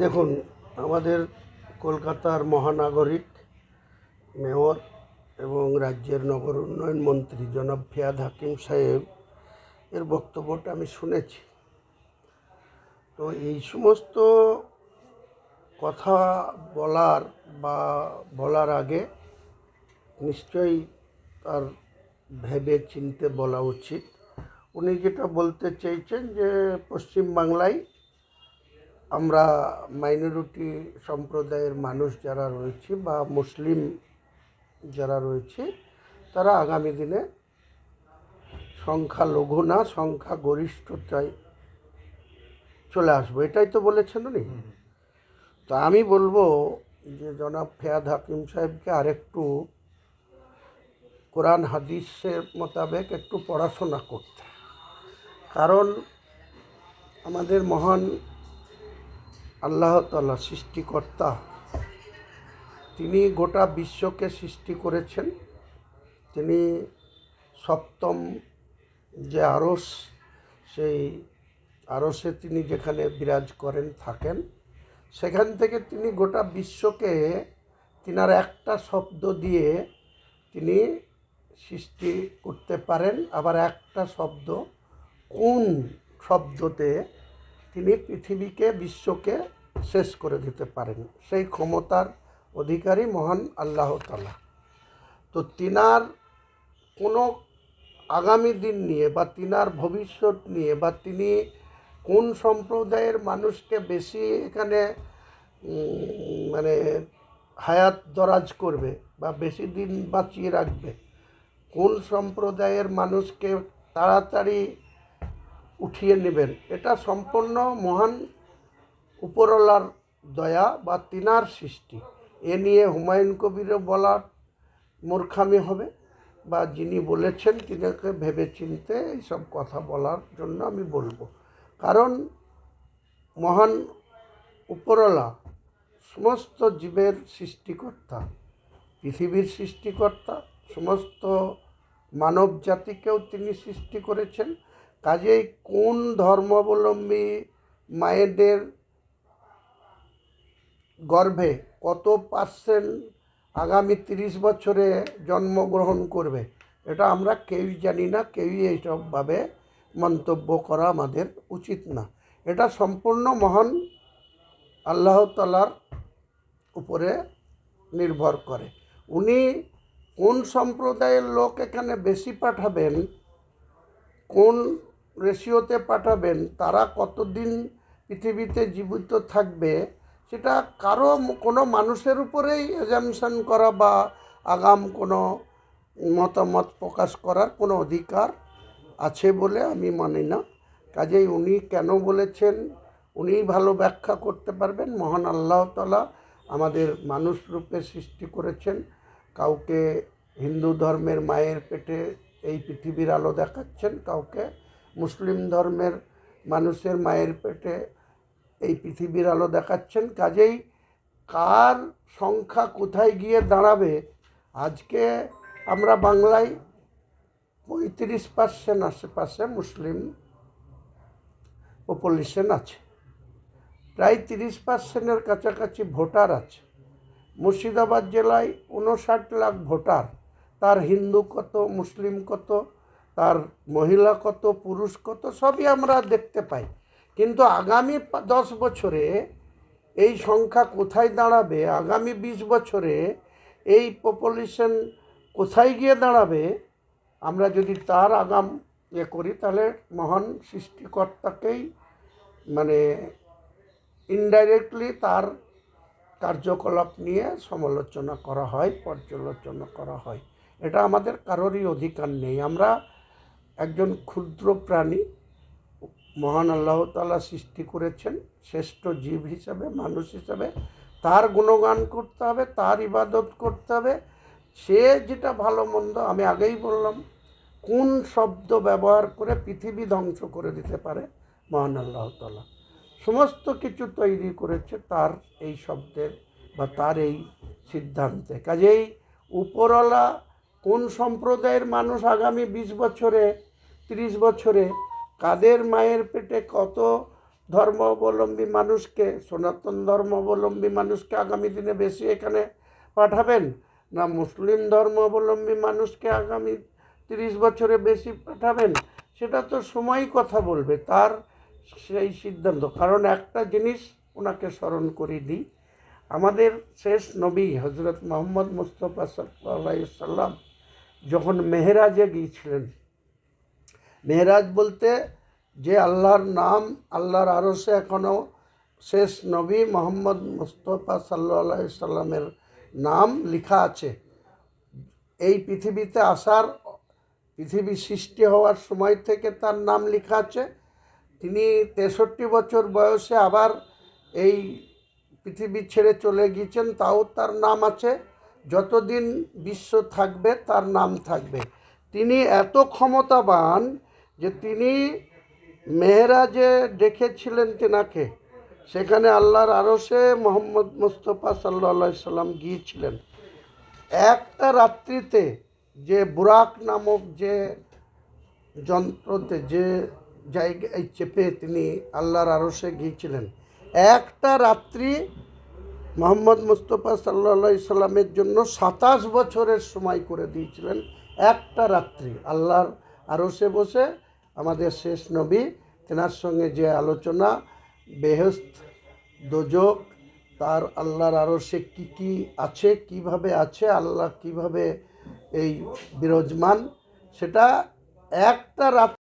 দেখুন, আমাদের কলকাতার মহানাগরিক মেয়র এবং রাজ্যের নগর উন্নয়ন মন্ত্রী জনাব ফিয়াদ হাকিম সাহেব, এর বক্তব্যটা আমি শুনেছি। তো এই সমস্ত কথা বলার বা বলার আগে নিশ্চয়ই তার ভেবে চিনতে বলা উচিত। উনি যেটা বলতে চেয়েছেন যে পশ্চিমবাংলায় আমরা মাইনরিটি সম্প্রদায়ের মানুষ যারা রয়েছে বা মুসলিম যারা রয়েছে তারা আগামী দিনে সংখ্যা লঘু না সংখ্যা গরিষ্ঠতায় চলে আসব। এটাই তো বলেছেন উনি। তা আমি বলব যে জনাব ফেয়াদ হাকিম সাহেবকে আরেকটু কোরআন হাদিসের মোতাবেক একটু পড়াশোনা করতে। কারণ আমাদের মহান আল্লাহ তাল্লাহ সৃষ্টিকর্তা। তিনি গোটা বিশ্বকে সৃষ্টি করেছেন। তিনি সপ্তম যে আরস, সেই আরসে তিনি যেখানে বিরাজ করেন, থাকেন, সেখান থেকে তিনি গোটা বিশ্বকে তিনার একটা শব্দ দিয়ে তিনি সৃষ্টি করতে পারেন। আবার একটা শব্দ, কোন শব্দতে তিনি পৃথিবীকে, বিশ্বকে শেষ করে দিতে পারেন। সেই ক্ষমতার অধিকারী মহান আল্লাহ তালা তো তিনার কোনো আগামী দিন নিয়ে বা তিনার ভবিষ্যৎ নিয়ে বা তিনি কোন সম্প্রদায়ের মানুষকে বেশি এখানে মানে হায়াত দরাজ করবে বা বেশি দিন বাঁচিয়ে রাখবে, কোন সম্প্রদায়ের মানুষকে তাড়াতাড়ি উঠিয়ে নেবেন। এটা সম্পূর্ণ মহান উপরলার দয়া বা তিনার সৃষ্টি। এ নিয়ে হুমায়ুন কবিরও বলার মূর্খামি হবে বা যিনি বলেছেন তিনাকে ভেবে চিনতে এইসব কথা বলার জন্য আমি বলব। কারণ মহান উপরলা সমস্ত জীবের সৃষ্টিকর্তা, পৃথিবীর সৃষ্টিকর্তা, সমস্ত মানব জাতিকেও তিনি সৃষ্টি করেছেন। কাজেই কোন ধর্মাবলম্বী মায়েদের গর্ভে কত পার্সেন্ট আগামী তিরিশ বছরে জন্মগ্রহণ করবে? এটা আমরা কেউই জানি না, কেউই এইসবভাবে মন্তব্য করা আমাদের উচিত না। এটা সম্পূর্ণ মহান আল্লাহ তালার উপরে নির্ভর করে। উনি কোন সম্প্রদায়ের লোক এখানে বেশি পাঠাবেন, কোন রেশিওতে পাঠাবেন, তারা কতদিন পৃথিবীতে জীবিত থাকবে, সেটা কারও কোনো মানুষের উপরেই এজামশন করা বা আগাম কোনো মতামত প্রকাশ করার কোনো অধিকার আছে বলে আমি মানি না। কাজেই উনি কেন বলেছেন, উনিই ভালো ব্যাখ্যা করতে পারবেন। মহান আল্লাহ তালা আমাদের মানুষ রূপে সৃষ্টি করেছেন। কাউকে হিন্দু ধর্মের মায়ের পেটে এই পৃথিবীর আলো দেখাচ্ছেন, কাউকে মুসলিম ধর্মের মানুষের মায়ের পেটে এই পৃথিবীর আলো দেখাচ্ছেন। কাজেই কার সংখ্যা কোথায় গিয়ে দাঁড়াবে? আজকে আমরা বাংলায় পঁয়ত্রিশ পার্সেন্ট আশেপাশে মুসলিম পপুলেশন আছে। প্রায় তিরিশ পার্সেন্টের কাছাকাছি ভোটার আছে। মুর্শিদাবাদ জেলায় উনষাট লাখ ভোটার। তার হিন্দু কত, মুসলিম কত তার মহিলা কত, পুরুষ কত, সবই আমরা দেখতে পাই। কিন্তু আগামী দশ বছরে এই সংখ্যা কোথায় দাঁড়াবে, আগামী বিশ বছরে এই পপুলেশন কোথায় গিয়ে দাঁড়াবে, আমরা যদি তার আগাম ইয়ে করি, তাহলে মহান সৃষ্টিকর্তাকেই মানে ইনডাইরেক্টলি তার কার্যকলাপ নিয়ে সমালোচনা করা হয়, পর্যালোচনা করা হয়। এটা আমাদের কারোরই অধিকার নেই। আমরা একজন ক্ষুদ্র প্রাণী মহান আল্লাহ তাআলা সৃষ্টি করেছেন, শ্রেষ্ঠ জীব হিসাবে, মানুষ হিসাবে। তার গুণগান করতে হবে, তার ইবাদত করতে হবে। সে যেটা ভালো মন্দ, আমি আগেই বললাম, কোন শব্দ ব্যবহার করে পৃথিবী ধ্বংস করে দিতে পারে মহান আল্লাহ তাআলা। সমস্ত কিছু তৈরি করেছে তার এই শব্দের বা তার এই সিদ্ধান্তে। কাজেই উপরওয়ালা কোন সম্প্রদায়ের মানুষ আগামী বিশ বছরে তিরিশ বছরে কাদের মায়ের পেটে কত ধর্মাবলম্বী মানুষকে, সনাতন ধর্মাবলম্বী মানুষকে আগামী দিনে বেশি এখানে পাঠাবেন? না মুসলিম ধর্মাবলম্বী মানুষকে আগামী তিরিশ বছরে বেশি পাঠাবেন? সেটা তো সময় কথা বলবে, তার সেই সিদ্ধান্ত। কারণ একটা জিনিস ওনাকে স্মরণ করে দিই, আমাদের শেষ নবী হজরত মোহাম্মদ মুস্তফা সাল্লাহ সাল্লাম যখন মেহরাজে গিয়েছিলেন মেহরাজ বলতে যে আল্লাহর নাম, আল্লাহর আরসে এখনও শেষ নবী মোহাম্মদ মুস্তফা সাল্লাহ সাল্লামের নাম লেখা আছে। এই পৃথিবীতে আসার, পৃথিবী সৃষ্টি হওয়ার সময় থেকে তার নাম লেখা আছে। তিনি তেষট্টি বছর বয়সে আবার এই পৃথিবী ছেড়ে চলে গিয়েছেন, তাও তার নাম আছে। যতদিন বিশ্ব থাকবে, তার নাম থাকবে। তিনি এত ক্ষমতাবান যে তিনি মেহরাজে ডেকেছিলেন তেনাকে। সেখানে আল্লাহর আরসে মোহাম্মদ মুস্তফা সাল্লা সাল্লাম গিয়েছিলেন। একটা রাত্রিতে যে বুরাক নামক যে যন্ত্রতে যে জায়গায় চেপে তিনি আল্লাহর আরসে গিয়েছিলেন, একটা রাত্রি মোহাম্মদ মুস্তফা সাল্লা সাল্লামের জন্য সাতাশ বছরের সময় করে দিয়েছিলেন। একটা রাত্রি আল্লাহর আরসে বসে আমাদের শেষ নবী, তেনার সঙ্গে যে আলোচনা বেহস্ত দোজক, তার আল্লাহর আরও সে কী কী আছে, কীভাবে আছে, আল্লাহ কীভাবে এই বিরাজমান, সেটা একটা রাত